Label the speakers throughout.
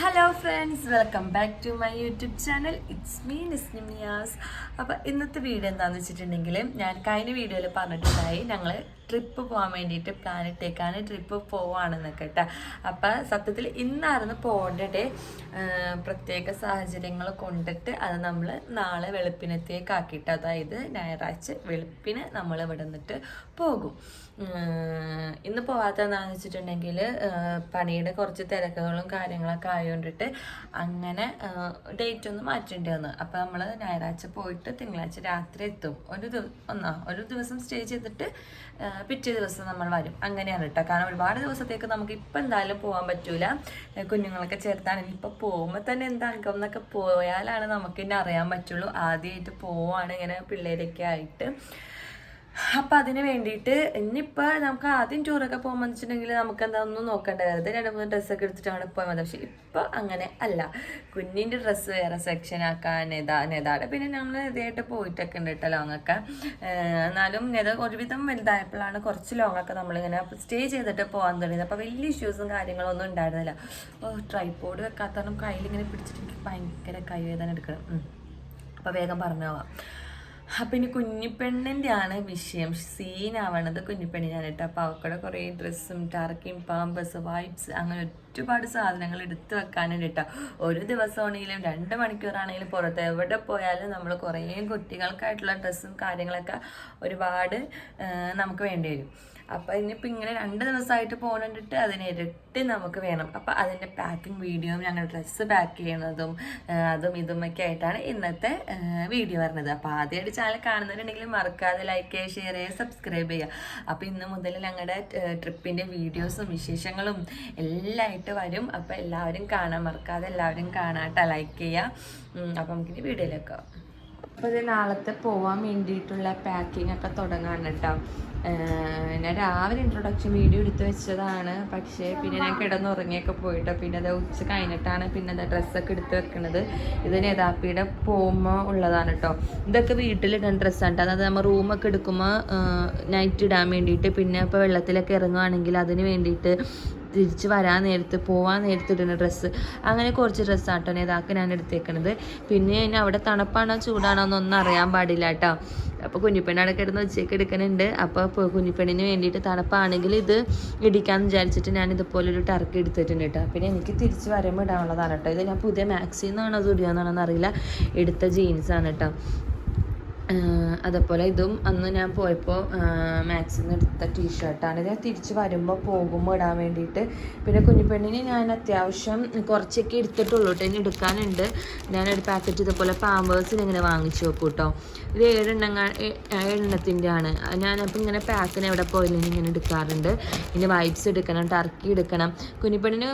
Speaker 1: Hello friends welcome back to my YouTube channel it's me നിസ്നിമിയാസ് അപ്പോൾ ഇന്നത്തെ video എന്താണെന്ന് വെച്ചിട്ടുണ്ടെങ്കിൽ ഞാൻ കഴിഞ്ഞ വീഡിയോയിൽ പറഞ്ഞിട്ടുണ്ടായി. ഞങ്ങൾ ട്രിപ്പ് പോകാൻ വേണ്ടിയിട്ട് പ്ലാൻ ഇട്ടേക്കാണ്. ട്രിപ്പ് പോവാണെന്നൊക്കെ കേട്ടോ. അപ്പം സത്യത്തിൽ ഇന്നായിരുന്നു പോകേണ്ട പ്രത്യേക സാഹചര്യങ്ങൾ കൊണ്ടിട്ട് അത് നമ്മൾ നാളെ വെളുപ്പിനത്തേക്ക് ആക്കിയിട്ട് അതായത് ഞായറാഴ്ച വെളുപ്പിന് നമ്മൾ ഇവിടെ നിന്നിട്ട് പോകും. ഇന്ന് പോവാത്തതെന്നാന്ന് വെച്ചിട്ടുണ്ടെങ്കിൽ പണിയുടെ കുറച്ച് തിരക്കുകളും കാര്യങ്ങളൊക്കെ ആയതുകൊണ്ടിട്ട് അങ്ങനെ ഡേറ്റ് ഒന്ന് മാറ്റേണ്ടി വന്നു. അപ്പോൾ നമ്മൾ ഞായറാഴ്ച പോയിട്ട് തിങ്കളാഴ്ച രാത്രി എത്തും. ഒരു ദിവസം ഒന്നാ ഒരു ദിവസം സ്റ്റേ ചെയ്തിട്ട് പിറ്റേ ദിവസം നമ്മൾ വരും. അങ്ങനെയാണ് കേട്ടോ കാരണം ഒരുപാട് ദിവസത്തേക്ക് നമുക്ക് ഇപ്പം എന്തായാലും പോകാൻ പറ്റൂല. കുഞ്ഞുങ്ങളൊക്കെ ചേർത്താണെങ്കിൽ ഇപ്പം പോകുമ്പോൾ തന്നെ എന്താ അംഗം എന്നൊക്കെ പോയാലാണ് നമുക്ക് ഇനി അറിയാൻ പറ്റുള്ളൂ. ആദ്യമായിട്ട് പോവാണ് ഇങ്ങനെ പിള്ളേരൊക്കെ ആയിട്ട്. അപ്പം അതിന് വേണ്ടിയിട്ട് ഇനിയിപ്പോൾ നമുക്ക് ആദ്യം ടൂറൊക്കെ പോകുമ്പോൾ വെച്ചിട്ടുണ്ടെങ്കിൽ നമുക്ക് എന്താ ഒന്നും നോക്കേണ്ട. കാര്യം രണ്ട് മൂന്ന് ഡ്രസ്സൊക്കെ എടുത്തിട്ടാണ് പോയാൽ മതി പക്ഷെ ഇപ്പം അങ്ങനെ അല്ല. കുഞ്ഞിന്റെ ഡ്രസ്സ് വേറെ സെക്ഷൻ ആക്കാൻ നെതാ നെതാടെ പിന്നെ നമ്മൾ ഇതായിട്ട് പോയിട്ടൊക്കെ ഉണ്ട് കേട്ടോ ലോങ്ങൊക്കെ എന്നാലും നെത ഒരുവിധം വലുതായപ്പോഴാണ് കുറച്ച് ലോങ്ങൊക്കെ നമ്മളിങ്ങനെ സ്റ്റേ ചെയ്തിട്ട് പോകാൻ തുടങ്ങിയത്. അപ്പോൾ വലിയ ഇഷ്യൂസും കാര്യങ്ങളൊന്നും ഉണ്ടായിരുന്നില്ല. ഓ ട്രൈപോഡ് വെക്കാത്തവണ്ണം കയ്യിലിങ്ങനെ പിടിച്ചിട്ട് എനിക്ക് ഭയങ്കര കൈവേദന എടുക്കണം. അപ്പോൾ വേഗം പറഞ്ഞു പോവാം അപ്പം ഇനി കുഞ്ഞിപ്പെണ്ണിന്റെ ആണ് വിഷയം സീനാവണത് കുഞ്ഞിപ്പെണ്ണിനാണ് കേട്ടോ. അപ്പോൾ അവക്കടെ കുറേ ഡ്രസ്സും ടർക്കിയും പാമ്പസ് വൈബ്സ് അങ്ങനെ ഒരുപാട് സാധനങ്ങൾ എടുത്തു വെക്കാനുണ്ട് കേട്ടോ ഒരു ദിവസമാണെങ്കിലും രണ്ട് മണിക്കൂറാണെങ്കിലും പുറത്ത് എവിടെ പോയാലും നമ്മൾ കുറേ കുട്ടികൾക്കായിട്ടുള്ള ഡ്രസ്സും കാര്യങ്ങളൊക്കെ ഒരുപാട് നമുക്ക് വേണ്ടി വരും. അപ്പോൾ ഇനിയിപ്പോൾ ഇങ്ങനെ രണ്ട് ദിവസമായിട്ട് പോകുന്നുണ്ടിട്ട് അതിന് ഇരട്ടി നമുക്ക് വേണം. അപ്പോൾ അതിന്റെ പാക്കിംഗ് വീഡിയോയും ഞങ്ങൾ ഡ്രസ്സ് പാക്ക് ചെയ്യുന്നതും അതും അതും ഇതുമൊക്കെ ആയിട്ടാണ് ഇന്നത്തെ വീഡിയോ വരുന്നത്. അപ്പോൾ ആദ്യമായിട്ട് ചാനൽ കാണുന്നവരുണ്ടെങ്കിൽ മറക്കാതെ ലൈക്ക് ചെയ്യുക ഷെയർ ചെയ്യുക. സബ്സ്ക്രൈബ് ചെയ്യുക അപ്പോൾ ഇന്ന് മുതൽ ഞങ്ങളുടെ ട്രിപ്പിന്റെ വീഡിയോസും വിശേഷങ്ങളും എല്ലാം ആയിട്ട് വരും. അപ്പോൾ എല്ലാവരും കാണാൻ മറക്കാതെ എല്ലാവരും കാണാട്ട. ലൈക്ക് ചെയ്യുക അപ്പോൾ നമുക്കിനി വീഡിയോയിലേക്ക് അപ്പോൾ ഇത് നാളത്തെ പോവാൻ വേണ്ടിയിട്ടുള്ള പാക്കിംഗ് ഒക്കെ തുടങ്ങാണ് കേട്ടോ. ഞാൻ രാവിലെ ഇൻട്രൊഡക്ഷൻ വീഡിയോ എടുത്ത് വെച്ചതാണ്. പക്ഷേ പിന്നെ ഞാൻ കിടന്നുറങ്ങിയൊക്കെ പോയിട്ട്. പിന്നെ അത് ഉച്ച കഴിഞ്ഞിട്ടാണ് പിന്നെ അത് ഡ്രസ്സൊക്കെ എടുത്ത് വെക്കുന്നത് ഇത് നേതാപ്പിയുടെ പോമ ഉള്ളതാണ് കേട്ടോ. ഇതൊക്കെ വീട്ടിലിടുന്ന ഡ്രസ്സാണ് കേട്ടോ. അതായത് നമ്മൾ റൂമൊക്കെ എടുക്കുമ്പോൾ നൈറ്റ് ഇടാൻ വേണ്ടിയിട്ട് പിന്നെ ഇപ്പോൾ വെള്ളത്തിലൊക്കെ ഇറങ്ങുകയാണെങ്കിൽ അതിന് വേണ്ടിയിട്ട് തിരിച്ച് വരാൻ നേരത്ത് പോവാൻ നേരത്ത് ഇടുന്ന ഡ്രസ്സ് അങ്ങനെ കുറച്ച് ഡ്രസ്സ് ആട്ടോ ഇതാക്കി ഞാൻ എടുത്തേക്കണത്. പിന്നെ ഇനി അവിടെ തണുപ്പാണോ ചൂടാണോ എന്നൊന്നും അറിയാൻ പാടില്ല കേട്ടോ അപ്പോൾ കുഞ്ഞിപ്പെണ്ണാണ് കിടന്ന് ഉച്ചയ്ക്ക് എടുക്കുന്നുണ്ട് അപ്പോൾ കുഞ്ഞിപ്പെണ്ണിന് വേണ്ടിയിട്ട് തണുപ്പാണെങ്കിൽ ഇത് ഇടിക്കാന്ന് വിചാരിച്ചിട്ട് ഞാൻ ഇതുപോലെ ഒരു ടർക്കി എടുത്തിട്ടുണ്ട് കേട്ടോ പിന്നെ എനിക്ക് തിരിച്ച് വരുമ്പോൾ ഇടാനുള്ളതാണ് കേട്ടോ ഇത് ഞാൻ പുതിയ മാക്സിന്നാണോ അത് സുഡിയോന്നാണോ അറിയില്ല. എടുത്ത ജീൻസാണ് കേട്ടോ അതേപോലെ ഇതും അന്ന് ഞാൻ പോയപ്പോൾ മാക്സിൽ എടുത്ത ടീഷർട്ടാണ് ഞാൻ തിരിച്ച് വരുമ്പോൾ പോകുമ്പോൾ ഇടാൻ വേണ്ടിയിട്ട്. പിന്നെ കുഞ്ഞിപ്പെണ്ണിന് ഞാൻ അത്യാവശ്യം കുറച്ചൊക്കെ എടുത്തിട്ടുള്ളൂ കേട്ടോ ഇനി എടുക്കാനുണ്ട്. ഞാനൊരു പാക്കറ്റ് ഇതുപോലെ പാമ്പേഴ്സിന് ഇങ്ങനെ വാങ്ങിച്ചു വെക്കും കേട്ടോ ഇത് ഏഴെണ്ണങ്ങൾ ഏഴെണ്ണത്തിന്റെ ആണ് ഞാനപ്പോൾ ഇങ്ങനെ പാക്കിന് എവിടെ പോയാലും ഇങ്ങനെ എടുക്കാറുണ്ട്. ഇനി വൈപ്സ് എടുക്കണം ടർക്കി എടുക്കണം. കുഞ്ഞിപ്പെണ്ണിന്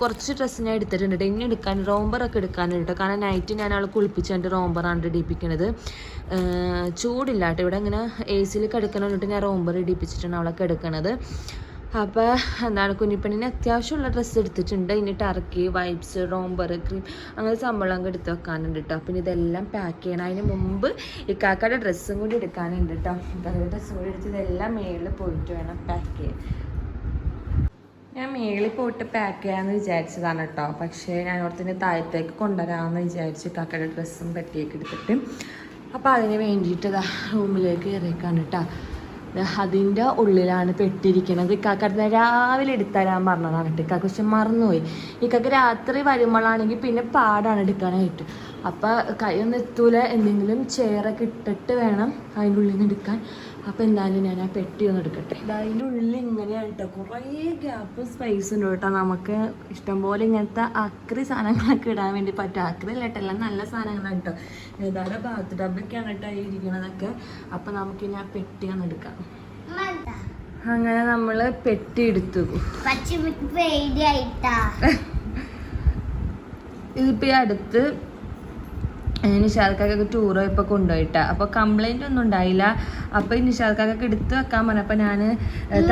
Speaker 1: കുറച്ച് ഡ്രസ്സ് ഞാൻ എടുത്തിട്ടുണ്ട് കേട്ടോ ഇനി എടുക്കാൻ റോംബറൊക്കെ എടുക്കാനുണ്ട് കേട്ടോ കാരണം നൈറ്റ് ഞാൻ അവളെ കുളിപ്പിച്ചുകൊണ്ട് റോംബറാണ് ഇടിപ്പിക്കണത്. ചൂടില്ല കേട്ടോ ഇവിടെ ഇങ്ങനെ എ സിയിൽ കിടക്കണിട്ട് ഞാൻ റോംബർ ഇടിപ്പിച്ചിട്ടാണ് അവളെ കിടക്കണത്. അപ്പോൾ എന്താണ് കുഞ്ഞിപ്പണിന് അത്യാവശ്യമുള്ള ഡ്രസ്സ് എടുത്തിട്ടുണ്ട്. ഇനി ടർക്കി വൈബ്സ് റോംബർ ക്രീം അങ്ങനെ സംഭവം എടുത്ത് വെക്കാനുണ്ട് കേട്ടോ പിന്നെ ഇതെല്ലാം പാക്ക് ചെയ്യണം. അതിന് മുമ്പ് ഇക്കാക്കയുടെ ഡ്രസ്സും കൂടി എടുക്കാനുണ്ട് കേട്ടോ ഇക്കാക്കയുടെ ഡ്രസ്സും കൂടി എടുത്ത് ഇതെല്ലാം മേളിൽ പോയിട്ട് വേണം പാക്ക് ചെയ്യാൻ. ഞാൻ മേളിൽ പോയിട്ട് പാക്ക് ചെയ്യാമെന്ന് വിചാരിച്ചതാണ് കേട്ടോ പക്ഷേ ഞാൻ ഓർത്തിന്റെ താഴത്തേക്ക് കൊണ്ടുവരാമെന്ന് വിചാരിച്ച് കാക്കയുടെ ഡ്രസ്സും പറ്റിയൊക്കെ എടുത്തിട്ട് അപ്പോൾ അതിന് വേണ്ടിയിട്ട് ഇതാ റൂമിലേക്ക് കയറിയേക്കാണ് കേട്ടോ. അതിന്റെ ഉള്ളിലാണ് പെട്ടിരിക്കുന്നത് ഇക്കാക്കടുത്ത് രാവിലെ എടുത്തരാൻ പറഞ്ഞതാണ് കേട്ടോ. ഇക്കാക്ക് പക്ഷെ മറന്നുപോയി. ഇക്കാക്ക് രാത്രി വരുമ്പോഴാണെങ്കിൽ പിന്നെ പാടാണ് എടുക്കാനായിട്ട്. അപ്പോൾ കൈയൊന്നും എത്തൂല. എന്തെങ്കിലും ചെയറൊക്കെ ഇട്ടിട്ട് വേണം അതിന്റെ ഉള്ളിൽ നിന്ന് എടുക്കാൻ. അപ്പോൾ എന്തായാലും ഞാൻ ആ പെട്ടി ഒന്ന് എടുക്കട്ടെ. അതിന്റെ ഉള്ളിൽ ഇങ്ങനെയാണ് കേട്ടോ കുറേ ഗ്യാപ്പ് സ്പേസ് ഉണ്ട് കേട്ടോ. നമുക്ക് ഇഷ്ടംപോലെ ഇങ്ങനത്തെ അക്രി സാധനങ്ങളൊക്കെ ഇടാൻ വേണ്ടി പറ്റും. അക്രി അല്ല കേട്ടോ എല്ലാം നല്ല സാധനങ്ങളാണ് കേട്ടോ ഏതായാലും ബാത്ത് ടബൊക്കെയാണ് കേട്ടോ ഈ ഇരിക്കണതൊക്കെ. അപ്പൊ നമുക്ക് ഇനി ആ പെട്ടി ഒന്ന് എടുക്കാം. അങ്ങനെ നമ്മൾ പെട്ടി എടുത്തു. ഇതിപ്പോൾ ഈ അടുത്ത് നിഷാദക്കാക്കൊക്കെ ടൂർ ഇപ്പോൾ കൊണ്ടുപോയിട്ടാ. അപ്പോൾ കംപ്ലൈന്റ് ഒന്നും ഉണ്ടായില്ല. അപ്പോൾ ഈ നിഷാദക്കാക്കൊക്കെ എടുത്ത് വെക്കാൻ പറഞ്ഞപ്പോൾ ഞാൻ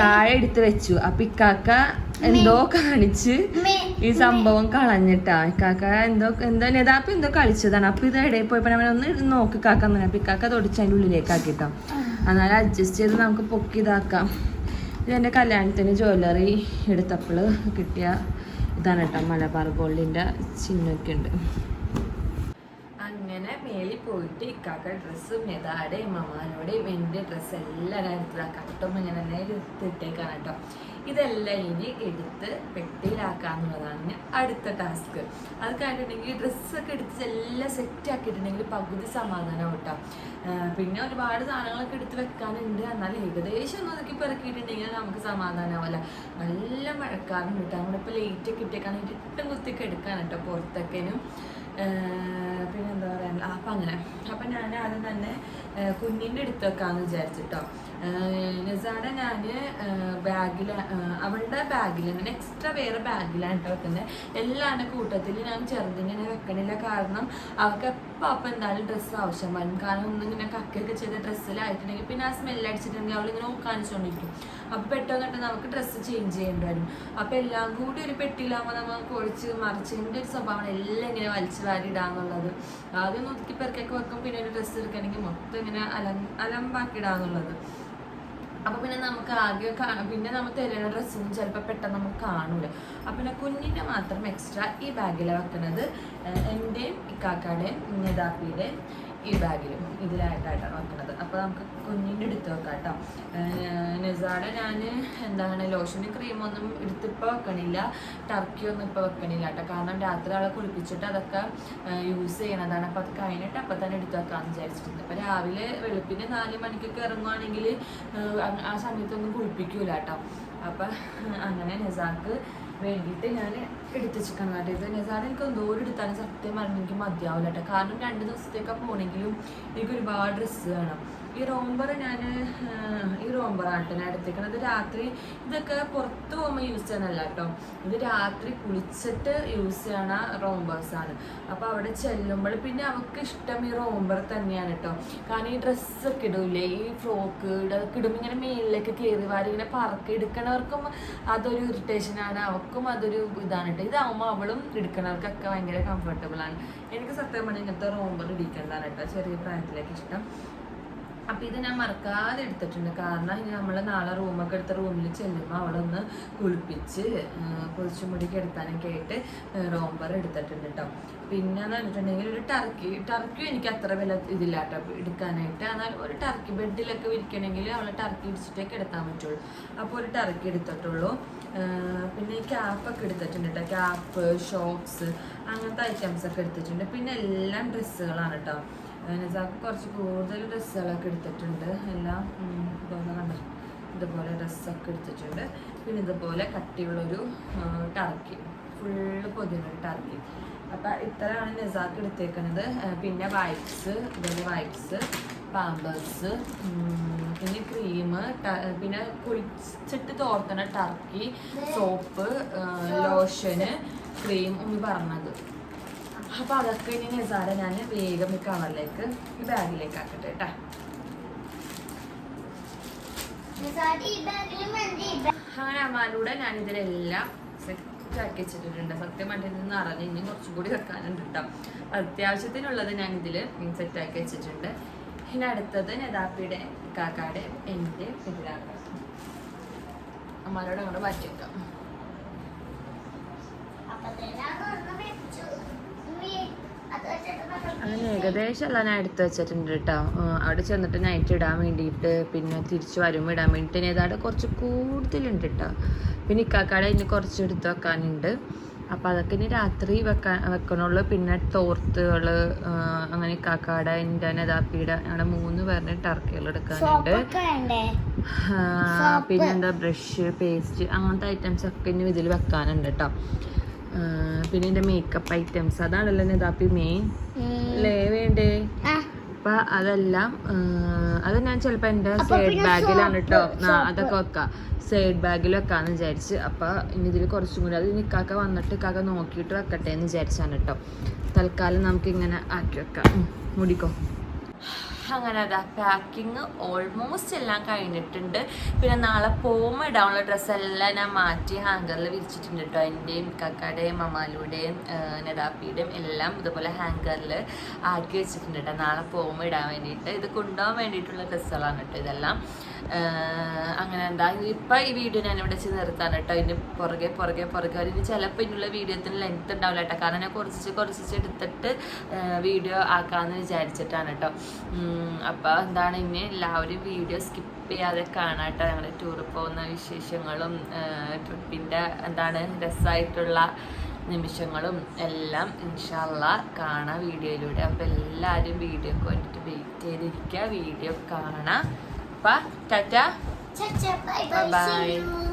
Speaker 1: താഴെ എടുത്ത് വെച്ചു. അപ്പം ഇക്കാക്ക എന്തോ കാണിച്ച് ഈ സംഭവം കളഞ്ഞിട്ടാ. ഇക്കാക്ക എന്തോ എന്തോ നെതാപ്പ് എന്തോ കളിച്ചതാണ്. അപ്പോൾ ഇത് ഇടയിൽ പോയപ്പോൾ നമ്മൾ ഒന്ന് നോക്കി കാക്കാൻ പറഞ്ഞു. അപ്പോൾ ഇക്കാക്ക തൊടിച്ച് അതിന്റെ ഉള്ളിലേക്ക് ആക്കിട്ടോ എന്നാലും അഡ്ജസ്റ്റ് ചെയ്ത് നമുക്ക് പൊക്കി ഇതാക്കാം. ഇതെന്റെ കല്യാണത്തിന് ജ്വല്ലറി എടുത്തപ്പോൾ കിട്ടിയ ഇതാണ് കേട്ടോ മലബാർ ഗോൾഡിന്റെ ചിഹ്നമൊക്കെ ഉണ്ട്. പോയിട്ട് ഇക്കാക്ക ഡ്രസ്സും യഥാടെ മമാനോടെയും എന്റെ ഡ്രസ്സ് എല്ലാം ഞാൻ എടുത്തതാ കട്ടും ഇങ്ങനെ തന്നെ എടുത്തിട്ടേക്കാണ് കേട്ടോ. ഇതെല്ലാം ഇനി എടുത്ത് പെട്ടിയിലാക്കാന്നുള്ളതാണ് ഇനി അടുത്ത ടാസ്ക് അത് കഴിഞ്ഞിട്ടുണ്ടെങ്കിൽ ഡ്രസ്സൊക്കെ എടുത്ത് എല്ലാം സെറ്റ് ആക്കിയിട്ടുണ്ടെങ്കിൽ പകുതി സമാധാനം കേട്ടോ. പിന്നെ ഒരുപാട് സാധനങ്ങളൊക്കെ എടുത്ത് വെക്കാനുണ്ട്. എന്നാൽ ഏകദേശം ഒന്ന് ഒതുക്കി പെറുക്കിയിട്ടുണ്ടെങ്കിൽ നമുക്ക് സമാധാനമാവില്ല നല്ല മഴക്കാറുണ്ട് കേട്ടോ. നമ്മളിപ്പോൾ ലേറ്റ് ഒക്കെ ഇട്ടേക്കാണ്. ഇട്ടും കുത്തിയൊക്കെ എടുക്കാൻ കേട്ടോ പുറത്തൊക്കെനും പിന്നെ എന്താ പറയുക അപ്പം അങ്ങനെ. അപ്പം ഞാൻ ആദ്യം തന്നെ കുഞ്ഞിന്റെ അടുത്ത് വെക്കാമെന്ന് വിചാരിച്ചിട്ടോ നിസാടെ ഞാൻ ബാഗിൽ അവളുടെ ബാഗിൽ ഞാൻ എക്സ്ട്രാ വേറെ ബാഗിലാണ് കേട്ടോ വെക്കുന്നത് എല്ലാവരുടെ കൂട്ടത്തിൽ ഞാൻ ചെറുതിങ്ങനെ വെക്കണില്ല കാരണം അവൾക്ക് എപ്പോൾ അപ്പം എന്തായാലും ഡ്രസ്സ് ആവശ്യം വരും. കാരണം ഒന്നിങ്ങനെ കക്കയൊക്കെ ചെയ്ത ഡ്രസ്സിലായിട്ടുണ്ടെങ്കിൽ പിന്നെ ആ സ്മെല്ല് അടിച്ചിട്ടുണ്ടെങ്കിൽ അവളിങ്ങനെ കാണിച്ചുകൊണ്ടിരിക്കും അപ്പോൾ പെട്ടെന്ന് പെട്ടെന്ന് നമുക്ക് ഡ്രസ്സ് ചേഞ്ച് ചെയ്യേണ്ടി വരും. അപ്പോൾ എല്ലാം കൂടി ഒരു പെട്ടിയിലാകുമ്പോൾ നമ്മൾ ഒഴിച്ച് മറിച്ചതിന്റെ ഒരു സ്വഭാവമാണ് എല്ലാം ഇങ്ങനെ വലിച്ചു വാരി ഇടാന്നുള്ളത്. ആദ്യം നോക്കി പെറുക്കൊക്കെ വെക്കും പിന്നെ ഒരു ഡ്രസ്സ് എടുക്കണമെങ്കിൽ മൊത്തം ഇങ്ങനെ അലം അലമ്പാക്കിടാന്നുള്ളത്. അപ്പോൾ പിന്നെ നമുക്ക് ആകെ പിന്നെ നമ്മൾ തരുന്ന ഡ്രസ്സൊന്നും ചിലപ്പോൾ പെട്ടെന്ന് നമുക്ക് കാണൂല. അപ്പം പിന്നെ കുഞ്ഞിന്റെ മാത്രം എക്സ്ട്രാ ഈ ബാഗിൽ വെക്കുന്നത് എന്റെയും ഇക്കാക്കയുടെയും നേതാപ്പിയുടെയും ഈ ബാഗിലും ഇതിലായിട്ടായിട്ടാണ് വെക്കുന്നത് അപ്പോൾ നമുക്ക് കുഞ്ഞിന്റെ എടുത്ത് വെക്കാം കേട്ടോ. നിസാടെ ഞാൻ എന്താണ് ലോഷനും ക്രീമൊന്നും എടുത്തിപ്പോൾ വെക്കണില്ല. ടർക്കി ഒന്നും ഇപ്പോൾ വെക്കണില്ല കേട്ടോ. കാരണം രാത്രി ആളെ കുളിപ്പിച്ചിട്ട് അതൊക്കെ യൂസ് ചെയ്യണതാണ്. അപ്പോൾ അത് കഴിഞ്ഞിട്ട് അപ്പോൾ തന്നെ എടുത്ത് വെക്കാമെന്ന് വിചാരിച്ചിട്ടുണ്ട്. അപ്പോൾ രാവിലെ വെളുപ്പിന് നാല് മണിക്കൊക്കെ ഇറങ്ങുവാണെങ്കിൽ ആ സമയത്തൊന്നും കുളിപ്പിക്കൂല കേട്ടോ. അപ്പം അങ്ങനെ നെസാക്ക് വേണ്ടിയിട്ട് ഞാൻ എടുത്ത് വെച്ചിരിക്കണം കേട്ടോ ഇത് നെസാറ് എനിക്ക് എന്തോരം എടുത്താലും സത്യം പറഞ്ഞാൽ എനിക്ക് മതിയാവില്ല കേട്ടോ കാരണം രണ്ട് ദിവസത്തേക്കാണ് പോകണമെങ്കിലും എനിക്ക് ഒരുപാട് ഡ്രസ്സ് വേണം. ഈ റോംബർ ഞാൻ ഈ റോംബറാണ് കേട്ടോ ഞാൻ എടുത്തേക്കണത്. രാത്രി ഇതൊക്കെ പുറത്ത് പോകുമ്പോൾ യൂസ് ചെയ്യാനല്ല കേട്ടോ. ഇത് രാത്രി കുളിച്ചിട്ട് യൂസ് ചെയ്യണ റോംബേഴ്സാണ് അപ്പോൾ അവിടെ ചെല്ലുമ്പോൾ പിന്നെ അവൾക്ക് ഇഷ്ടം ഈ റോംബർ തന്നെയാണ് കേട്ടോ. കാരണം ഈ ഡ്രസ്സൊക്കെ ഇടൂലേ ഈ ഫ്രോക്ക് ഇതൊക്കെ ഇടുമ്പോൾ ഇങ്ങനെ മേലിലേക്ക് കയറി വാരി ഇങ്ങനെ പറക്കി എടുക്കണവർക്കും അതൊരു ഇറിറ്റേഷനാണ് അവൾക്കും അതൊരു ഇതാണ് കേട്ടോ. ഇതാവുമ്പോൾ അവളും എടുക്കണവർക്കൊക്കെ ഭയങ്കര കംഫർട്ടബിൾ ആണ്. എനിക്ക് സത്യം പറഞ്ഞാൽ ഇങ്ങനത്തെ റോംബർ ഇടിക്കേണ്ടതാണ് കേട്ടോ. ചെറിയ പ്രായത്തിലേക്ക് ഇഷ്ടം. അപ്പം ഇത് ഞാൻ മറക്കാതെ എടുത്തിട്ടുണ്ട്. കാരണം ഇനി നമ്മൾ നാളെ റൂമൊക്കെ എടുത്ത റൂമിൽ ചെല്ലുമ്പോൾ അവിടെ ഒന്ന് കുളിപ്പിച്ച് പൊതിച്ചുമുടിക്ക് എടുത്താനൊക്കെ ആയിട്ട് റോംബർ എടുത്തിട്ടുണ്ട് കേട്ടോ പിന്നെ എന്ന് പറഞ്ഞിട്ടുണ്ടെങ്കിൽ ഒരു ടർക്കി ടർക്കി എനിക്ക് അത്ര വില ഇതില്ല കേട്ടോ എടുക്കാനായിട്ട്. എന്നാൽ ഒരു ടർക്കി ബെഡിലൊക്കെ വിരിക്കണമെങ്കിൽ അവളെ ടർക്കി ഇടിച്ചിട്ടേ കിടത്താൻ പറ്റുള്ളൂ. അപ്പോൾ ഒരു ടർക്കി എടുത്തിട്ടുള്ളൂ. പിന്നെ ക്യാപ്പൊക്കെ എടുത്തിട്ടുണ്ട് കേട്ടോ ക്യാപ്പ് ഷോക്സ് അങ്ങനത്തെ ഐറ്റംസ് ഒക്കെ എടുത്തിട്ടുണ്ട്. പിന്നെ എല്ലാം ഡ്രസ്സുകളാണ് കേട്ടോ നിസാക്ക് കുറച്ച് കൂടുതൽ ഡ്രസ്സുകളൊക്കെ എടുത്തിട്ടുണ്ട്. എല്ലാം ഇതുപോലെ കണ്ടോ? ഇതുപോലെ ഡ്രസ്സൊക്കെ എടുത്തിട്ടുണ്ട്. പിന്നെ ഇതുപോലെ കട്ടിയുള്ളൊരു ടർക്കി ഫുള്ള് പൊതിയുന്നൊരു ടർക്കി. അപ്പം ഇത്രയാണ് നിസാക്ക് എടുത്തേക്കുന്നത് പിന്നെ വൈപ്സ് ഇതുപോലെ വൈപ്സ് പാമ്പേഴ്സ് പിന്നെ ക്രീം പിന്നെ കുളിച്ചിട്ട് തോർത്തണ ടർക്കി സോപ്പ് ലോഷന് ക്രീം ഒന്ന് പറഞ്ഞത്. അപ്പൊ അതൊക്കെ ഇനി നിസാര ഞാൻ വേഗം ഈ കവറിലേക്ക് ഈ ബാഗിലേക്ക് ആക്കട്ടെ കേട്ടാ അങ്ങനെ അമ്മാലൂടെ ഞാൻ ഇതിലെല്ലാം സെറ്റ് ആക്കി വെച്ചിട്ടുണ്ട്. സത്യം പറഞ്ഞിട്ട് നിന്ന് അറിഞ്ഞ് ഇനി കുറച്ചും കൂടി വെക്കാനുണ്ട് കേട്ടോ അത്യാവശ്യത്തിനുള്ളത് ഞാൻ ഇതിൽ സെറ്റ് ആക്കി വെച്ചിട്ടുണ്ട്. ഇനി അടുത്തത് നെതാപ്പിയുടെ കാക്കാടെ എന്റെ ഇതിലാക്കാം അമ്മാലോട് അങ്ങോട്ട് മാറ്റി വെക്കാം
Speaker 2: അപ്പത്തേനും അതൊന്ന് വെച്ചു. ഉമ്മി, അത് വെച്ചിട്ട് നമുക്ക്
Speaker 1: അങ്ങനെ ഏകദേശം എല്ലാം ഞാൻ എടുത്തു വെച്ചിട്ടുണ്ട് കേട്ടോ അവിടെ ചെന്നിട്ട് നൈറ്റ് ഇടാൻ വേണ്ടിയിട്ട് പിന്നെ തിരിച്ചു വരുമ്പോൾ ഇടാൻ വേണ്ടിയിട്ട് ഏതാണ്ട് കുറച്ച് കൂടുതലുണ്ട് കേട്ടോ പിന്നെ ഇക്കാക്കാടെ ഇനി കുറച്ച് എടുത്ത് വെക്കാനുണ്ട്. അപ്പോൾ അതൊക്കെ ഇനി രാത്രി വെക്കാൻ വെക്കണുള്ളൂ. പിന്നെ തോർത്തുകൾ അങ്ങനെ ഇക്കാക്കാട എന്റെ നെതാപ്പിയുടെ അങ്ങനെ മൂന്ന് പേരുടെ ടർക്കികൾ എടുക്കാനുണ്ട്. പിന്നെന്താ ബ്രഷ് പേസ്റ്റ് അങ്ങനത്തെ ഐറ്റംസ് ഒക്കെ ഇനി ഇതിൽ വെക്കാനുണ്ട് കേട്ടോ പിന്നെ എന്റെ മേക്കപ്പ് ഐറ്റംസ് അതാണല്ലോ നെതാപ്പി മെയിൻ അല്ലേ വേണ്ടേ? അപ്പൊ അതെല്ലാം അത് ഞാൻ ചിലപ്പോ എന്റെ സൈഡ് ബാഗിലാണ് കേട്ടോ അതൊക്കെ വെക്കാം. സൈഡ് ബാഗിൽ വെക്കാന്ന് വിചാരിച്ച്. അപ്പൊ ഇനി ഇതിൽ കുറച്ചും കൂടി അത് ഇനി ഇക്കാക്ക വന്നിട്ട് ഇക്കാക്ക നോക്കിയിട്ട് വെക്കട്ടെ എന്ന് വിചാരിച്ചാണ് കേട്ടോ തൽക്കാലം നമുക്ക് ഇങ്ങനെ ആക്കി വെക്കാം. മൂടിക്കോ? അങ്ങനെ അതാ പാക്കിങ് ഓൾമോസ്റ്റ് എല്ലാം കഴിഞ്ഞിട്ടുണ്ട്. പിന്നെ നാളെ പോകുമ്പോൾ ഇടാനുള്ള ഡ്രസ്സെല്ലാം ഞാൻ മാറ്റി ഹാങ്കറിൽ വിരിച്ചിട്ടുണ്ട് കേട്ടോ എന്റെയും കക്കയുടെയും മമാലുടെയും നെതാപ്പിയുടെയും എല്ലാം ഇതുപോലെ ഹാങ്കറിൽ ആക്കി വെച്ചിട്ടുണ്ട് കേട്ടോ നാളെ പോകുമ്പോൾ ഇടാൻ വേണ്ടിയിട്ട്. ഇത് കൊണ്ടുപോകാൻ വേണ്ടിയിട്ടുള്ള ഡ്രസ്സുകളാണ് കേട്ടോ ഇതെല്ലാം. അങ്ങനെ എന്താ ഇപ്പം ഈ വീഡിയോ ഞാൻ ഇവിടെ വെച്ച് നിർത്താൻ കേട്ടോ ഇതിന് പുറകെ പുറകെ പുറകെ ഇനി ചിലപ്പോൾ ഇതിനുള്ള വീഡിയോത്തിന് ലെങ്ത് ഉണ്ടാവില്ല കേട്ടോ കാരണം ഞാൻ കുറച്ച് കുറച്ച് എടുത്തിട്ട് വീഡിയോ ആക്കാമെന്ന് വിചാരിച്ചിട്ടാണ് കേട്ടോ അപ്പോൾ എന്താണ് ഇനി എല്ലാവരും വീഡിയോ സ്കിപ്പ് ചെയ്യാതെ കാണാട്ടോ ഞങ്ങൾ ടൂറിൽ പോകുന്ന വിശേഷങ്ങളും ട്രിപ്പിന്റെ എന്താണ് രസമായിട്ടുള്ള നിമിഷങ്ങളും എല്ലാം ഇൻഷാല്ല കാണാം വീഡിയോയിലൂടെ. അപ്പോൾ എല്ലാവരും വീഡിയോക്ക് വേണ്ടിയിട്ട് വെയിറ്റ് ചെയ്തിരിക്കുക. വീഡിയോ കാണാം. അപ്പം ടാറ്റ.
Speaker 2: Cha